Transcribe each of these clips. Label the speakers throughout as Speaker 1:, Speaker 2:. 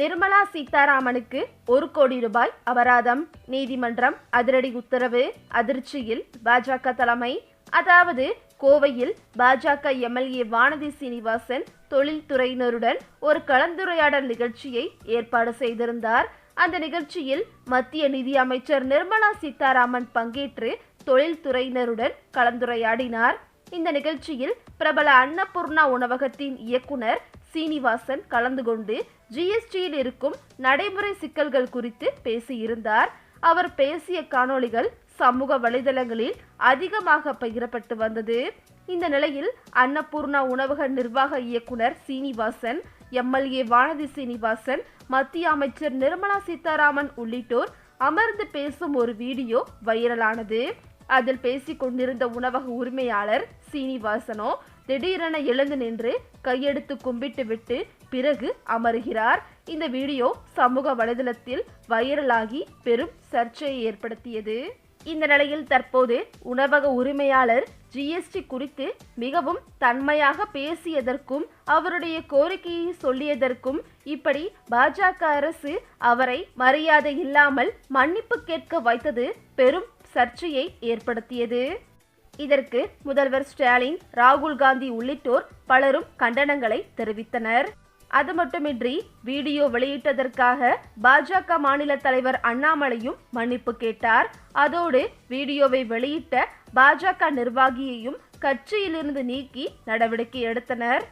Speaker 1: நிர்மலா சீதாராமனுக்கு ஒரு கோடி ரூபாய் அபராதம். நீதிமன்றம் அதிரடி உத்தரவு. அதிர்ச்சியில் பாஜக தலைமை. அதாவது கோவையில் பாஜக எம்எல்ஏ வானதி சீனிவாசன் தொழில்துறையினருடன் ஒரு கலந்துரையாடல் நிகழ்ச்சியை ஏற்பாடு செய்திருந்தார். அந்த நிகழ்ச்சியில் மத்திய நிதி அமைச்சர் நிர்மலா சீதாராமன் பங்கேற்று தொழில்துறையினருடன் கலந்துரையாடினார். இந்த நிகழ்ச்சியில் பிரபல அன்னபூர்ணா உணவகத்தின் இயக்குனர் சீனிவாசன் கலந்து கொண்டு ஜிஎஸ்டியில் இருக்கும் நடைமுறை சிக்கல்கள் குறித்து பேசியிருந்தார். அவர் பேசிய காணொளிகள் சமூக வலைதளங்களில் அதிகமாக பகிரப்பட்டு வந்தது. இந்த நிலையில் அன்னபூர்ணா உணவக நிர்வாக இயக்குனர் சீனிவாசன் எம்எல்ஏ வானதி சீனிவாசன் மத்திய அமைச்சர் நிர்மலா சீதாராமன் உள்ளிட்டோர் அமர்ந்து பேசும் ஒரு வீடியோ வைரலானது. அதில் பேசிக் கொண்டிருந்த உணவக உரிமையாளர் சீனிவாசனோ திடீரென எழுந்து நின்று கையெடுத்து கும்பிட்டு விட்டு பிறகு அமருகிறார். இந்த வீடியோ சமூக வலைதளத்தில் வைரலாகி பெரும் சர்ச்சையை ஏற்படுத்தியது. இந்த நிலையில் தற்போது உணவக உரிமையாளர் ஜிஎஸ்டி குறித்து மிகவும் தன்மையாக பேசியதற்கும் அவருடைய கோரிக்கையை சொல்லியதற்கும் இப்படி பாஜக அரசு அவரை மரியாதை இல்லாமல் மன்னிப்பு கேட்க வைத்தது பெரும் சர்ச்சையை ஏற்படுத்தியது. இதற்கு முதல்வர் ஸ்டாலின் ராகுல் காந்தி உள்ளிட்டோர் பலரும் கண்டனங்களை தெரிவித்தனர். அது மட்டுமின்றி வீடியோ வெளியிட்டதற்காக பாஜக மாநில தலைவர் அண்ணாமலையும் மன்னிப்பு கேட்டார். அதோடு வீடியோவை வெளியிட்ட பாஜக நிர்வாகியையும் கட்சியிலிருந்து நீக்கி நடவடிக்கை எடுத்தனர்.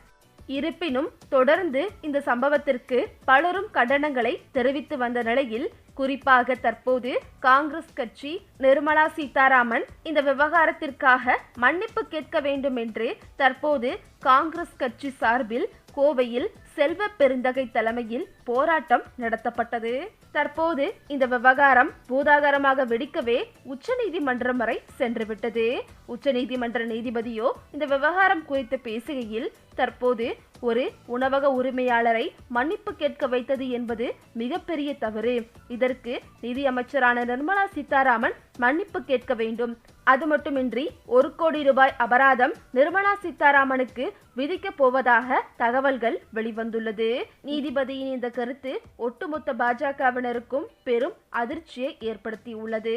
Speaker 1: இருப்பினும் தொடர்ந்து இந்த சம்பவத்திற்கு பலரும் கண்டனங்களை தெரிவித்து வந்த நிலையில் குறிப்பாக தற்போது காங்கிரஸ் கட்சி நிர்மலா சீதாராமன் இந்த விவகாரத்திற்காக மன்னிப்பு கேட்க வேண்டும் என்று தற்போது காங்கிரஸ் கட்சி சார்பில் கோவையில் செல்வ பெருந்தகை தலைமையில் போராட்டம் நடத்தப்பட்டது. தற்போது இந்த விவகாரம் பூதாகரமாக வெடிக்கவே உச்சநீதிமன்றம் வரை சென்றுவிட்டது. உச்சநீதிமன்ற நீதிபதியோ இந்த விவகாரம் குறித்து பேசுகையில் தற்போது ஒரு உணவக உரிமையாளரை மன்னிப்பு கேட்க வைத்தது என்பது மிகப்பெரிய தவறு. இதற்கு நிதி அமைச்சரான நிர்மலா சீதாராமன் மன்னிப்பு கேட்க வேண்டும். அது மட்டுமின்றி ஒரு கோடி ரூபாய் அபராதம் நிர்மலா சீதாராமனுக்கு விதிக்கப் போவதாக தகவல்கள் வெளிவந்துள்ளது. நீதிபதியின் இந்த கருத்து ஒட்டுமொத்த பாஜகவினருக்கும் பெரும் அதிர்ச்சியை ஏற்படுத்தியுள்ளது.